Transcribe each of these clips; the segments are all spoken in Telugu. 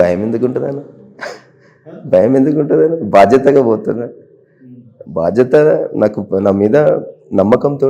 భయం ఎందుకు ఉంటుందన్న భయం ఎందుకు ఉంటుందన్న బాధ్యతగా పోతున్నా. బాధ్యత నాకు నా మీద నమ్మకంతో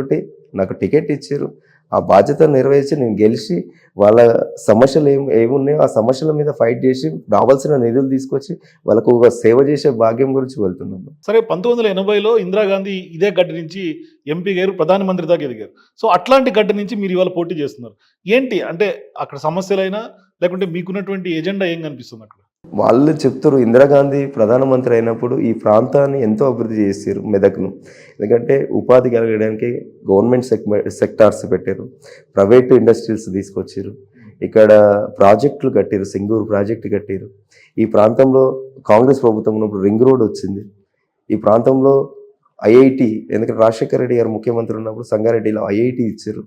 నాకు టికెట్ ఇచ్చారు ఆ బాధ్యత నెరవేర్చి నేను గెలిచి వాళ్ళ సమస్యలు ఏం ఏమున్నాయో ఆ సమస్యల మీద ఫైట్ చేసి రావాల్సిన నిధులు తీసుకొచ్చి వాళ్ళకు ఒక సేవ చేసే భాగ్యం గురించి వెళ్తున్నాను. సరే పంతొమ్మిది వందల ఎనభైలో ఇందిరాగాంధీ ఇదే గడ్డ నుంచి ఎంపీ గారు ప్రధానమంత్రి దాకా ఎదిగారు. సో అట్లాంటి గడ్డ నుంచి మీరు ఇవాళ పోటీ చేస్తున్నారు. ఏంటి? అంటే అక్కడ సమస్యలైనా లేకుంటే మీకున్నటువంటి ఎజెండా ఏం కనిపిస్తుంది అక్కడ? వాళ్ళు చెప్తారు ఇందిరాగాంధీ ప్రధానమంత్రి అయినప్పుడు ఈ ప్రాంతాన్ని ఎంతో అభివృద్ధి చేశారు మెదక్ను. ఎందుకంటే ఉపాధి కలగడానికి గవర్నమెంట్ సెక్టార్స్ పెట్టారు ప్రైవేట్ ఇండస్ట్రీస్ తీసుకొచ్చారు ఇక్కడ ప్రాజెక్టులు కట్టారు సింగూరు ప్రాజెక్టు కట్టారు. ఈ ప్రాంతంలో కాంగ్రెస్ ప్రభుత్వం ఉన్నప్పుడు రింగ్ రోడ్ వచ్చింది. ఈ ప్రాంతంలో ఐఐటి ఎందుకంటే రాజశేఖర రెడ్డి గారు ముఖ్యమంత్రి ఉన్నప్పుడు సంగారెడ్డిలో ఐఐటి ఇచ్చారు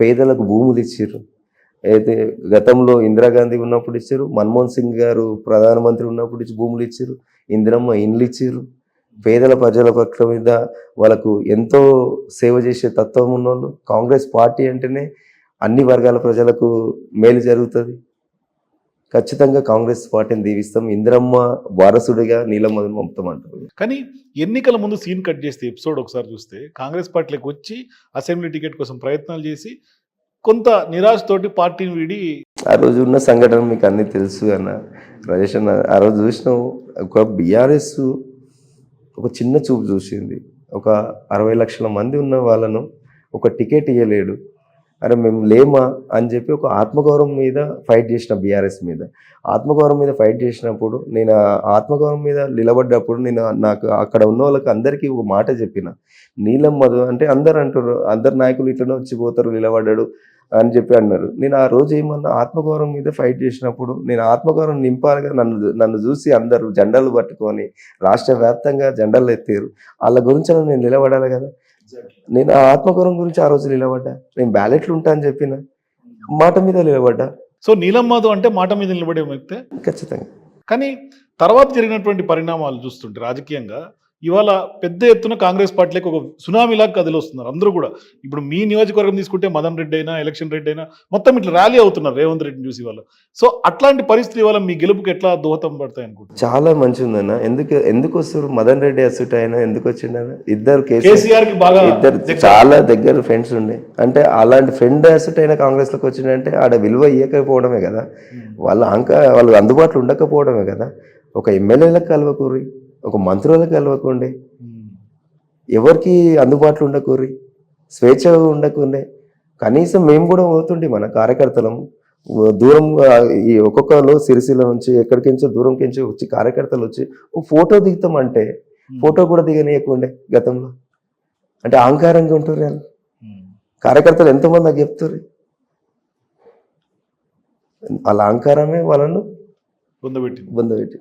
పేదలకు భూములు ఇచ్చారు. అయితే గతంలో ఇందిరాగాంధీ ఉన్నప్పుడు ఇచ్చారు మన్మోహన్ సింగ్ గారు ప్రధానమంత్రి ఉన్నప్పుడు ఇచ్చి భూములు ఇచ్చారు ఇందిరమ్మ ఇండ్లు ఇచ్చారు. పేదల ప్రజల పట్ల మీద వాళ్ళకు ఎంతో సేవ చేసే తత్వం ఉన్నోళ్ళు. కాంగ్రెస్ పార్టీ అంటేనే అన్ని వర్గాల ప్రజలకు మేలు జరుగుతుంది. ఖచ్చితంగా కాంగ్రెస్ పార్టీని దీవిస్తాం. ఇందిరమ్మ వారసుడిగా నీలమ్మని పంపుతామంటారు కానీ ఎన్నికల ముందు సీన్ కట్ చేస్తే ఎపిసోడ్ ఒకసారి చూస్తే కాంగ్రెస్ పార్టీలకు వచ్చి అసెంబ్లీ టికెట్ కోసం ప్రయత్నాలు చేసి కొంత నిరాశతోటి పార్టీని వీడి ఆ రోజు ఉన్న సంఘటన మీకు అన్ని తెలుసు అన్న రాజేష్ అన్న. ఆ రోజు చూసినావు ఒక బీఆర్ఎస్ ఒక చిన్న చూపు చూసింది. ఒక అరవై లక్షల మంది ఉన్న వాళ్ళను ఒక టికెట్ ఇవ్వలేడు అరే మేము లేమా అని చెప్పి ఒక ఆత్మగౌరవం మీద ఫైట్ చేసిన బీఆర్ఎస్ మీద. ఆత్మగౌరవం మీద ఫైట్ చేసినప్పుడు నేను ఆత్మగౌరవం మీద నిలబడ్డప్పుడు నేను నాకు అక్కడ ఉన్న వాళ్ళకి అందరికీ ఒక మాట చెప్పిన. నీలం మధు అంటే అందరు అంటారు అందరు నాయకులు ఇట్లనే వచ్చిపోతారు నిలబడ్డాడు అని చెప్పి అన్నారు. నేను ఆ రోజు ఏమన్నా ఆత్మగౌరవం మీద ఫైట్ చేసినప్పుడు నేను ఆత్మగౌరవం నింపాలిగా నన్ను నన్ను చూసి అందరూ జెండాలు పట్టుకొని రాష్ట్ర వ్యాప్తంగా జెండాలు ఎత్తారు వాళ్ళ గురించి నేను నిలబడాలి కదా. నేను ఆ ఆత్మగౌరవం గురించి ఆ రోజు నిలబడ్డా. నేను బ్యాలెట్లు ఉంటా అని చెప్పిన. మాట మీద నిలబడ్డా. సో నీలమ్మాధు అంటే మాట మీద నిలబడే వ్యక్తే? ఖచ్చితంగా. కానీ తర్వాత జరిగినటువంటి పరిణామాలు చూస్తుంటే రాజకీయంగా ఇవాళ పెద్ద ఎత్తున కాంగ్రెస్ పార్టీలకు ఒక సునామీలాగా కదిలొస్తున్నారు. అందరూ కూడా. ఇప్పుడు మీ నియోజకవర్గం తీసుకుంటే మదన్ రెడ్డి అయినా ఎలక్షన్ రెడ్డి అయినా మొత్తం ఇట్లా ర్యాలీ అవుతున్నారు రేవంత్ రెడ్డిని చూసి వాళ్ళు సో అట్లాంటి పరిస్థితి వల్ల మీ గెలుపుకి ఎట్లా దోహదం పడతాయి అనుకుంటున్నారు? చాలా మంచి ఉందన్న ఎందుకు ఎందుకు వస్తారు? మదన్ రెడ్డి అసుట్ ఆయన ఎందుకు వచ్చిండన్న? ఇద్దరు కేసీఆర్కి బాగా ఇద్దరు. చాలా దగ్గర ఫ్రెండ్స్ ఉండే. అంటే అలాంటి ఫ్రెండ్ అసెట్ అయిన కాంగ్రెస్లోకి వచ్చిందంటే ఆడ విలువ ఇవ్వకపోవడమే కదా. వాళ్ళ అంక వాళ్ళు అందుబాటులో ఉండకపోవడమే కదా. ఒక ఎమ్మెల్యేలకు కలవకూరి. ఒక మంత్రులకు కలవకుండే. ఎవరికి అందుబాటులో ఉండకూరి? స్వేచ్ఛగా ఉండకుండే. కనీసం మేము కూడా పోతుండే మన కార్యకర్తలం. దూరం ఈ ఒక్కొక్కరు సిరిసిల్ల నుంచి ఎక్కడికించో దూరం కించో వచ్చి కార్యకర్తలు వచ్చి ఒక ఫోటో దిగుతామంటే ఫోటో కూడా దిగనీయకుండే గతంలో. అంటే అహంకారంగా ఉంటారు వాళ్ళు. కార్యకర్తలు ఎంతమంది నాకు చెప్తారు వాళ్ళ అహంకారమే వాళ్ళను పొందబెట్టి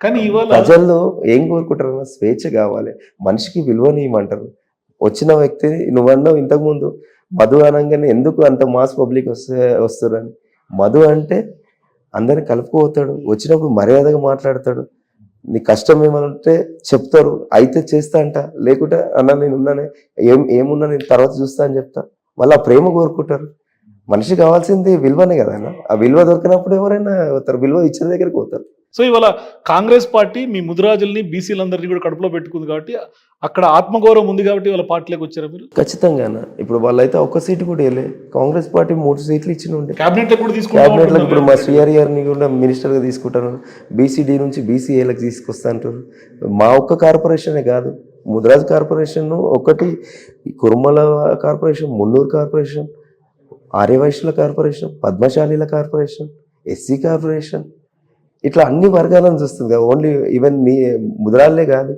కానీ ఇవాళ ప్రజల్లో ఏం కోరుకుంటారు స్వేచ్ఛ కావాలి. మనిషికి విలువనియమంటారు వచ్చిన వ్యక్తి నువ్వన్నావు ఇంతకుముందు మధు అనగానే ఎందుకు అంత మాస్ పబ్లిక్ వస్తే వస్తారని. మధు అంటే అందరిని కలుపుకోతాడు. వచ్చినప్పుడు మర్యాదగా మాట్లాడతాడు. నీ కష్టం ఏమైనా ఉంటే చెప్తారు. అయితే చేస్తా అంట. లేకుంటే అన్న నేను ఉన్నానే. ఏం ఏమున్నా నేను తర్వాత చూస్తా అని చెప్తా. వాళ్ళు ఆ ప్రేమ కోరుకుంటారు. మనిషి కావాల్సింది విలువనే కదా ఆ విలువ దొరికినప్పుడు ఎవరైనా పోతారు విలువ ఇచ్చిన దగ్గరికి పోతారు. సో ఇవాళ కాంగ్రెస్ పార్టీ మీ ముదిరాజుల్ని బీసీలందరినీ కూడా కడుపులో పెట్టుకుంది కాబట్టి అక్కడ ఆత్మగౌరవం ఉంది కాబట్టి వాళ్ళ పార్టీలోకి వచ్చారా మీరు? ఖచ్చితంగా ఇప్పుడు వాళ్ళైతే ఒక్క సీటు కూడా వెళ్ళే కాంగ్రెస్ పార్టీ మూడు సీట్లు ఇచ్చిన ఉండే. క్యాబినెట్లో కూడా క్యాబినెట్లో ఇప్పుడు మా తీసుకుంటారు గారిని కూడా మినిస్టర్గా తీసుకుంటాను బీసీడీ నుంచి బీసీఏలకు తీసుకొస్తా అంటారు మా ఒక్క కార్పొరేషనే కాదు ముద్రాజ్ కార్పొరేషన్ ఒకటి కురుమల కార్పొరేషన్ మున్నూరు కార్పొరేషన్ ఆర్యవైశ్యుల కార్పొరేషన్ పద్మశాలీల కార్పొరేషన్ ఎస్సీ కార్పొరేషన్ ఇట్లా అన్ని వర్గాలను చూస్తుంది కదా. ఓన్లీ ఈవెన్ నీ ముద్రాలే కాదు.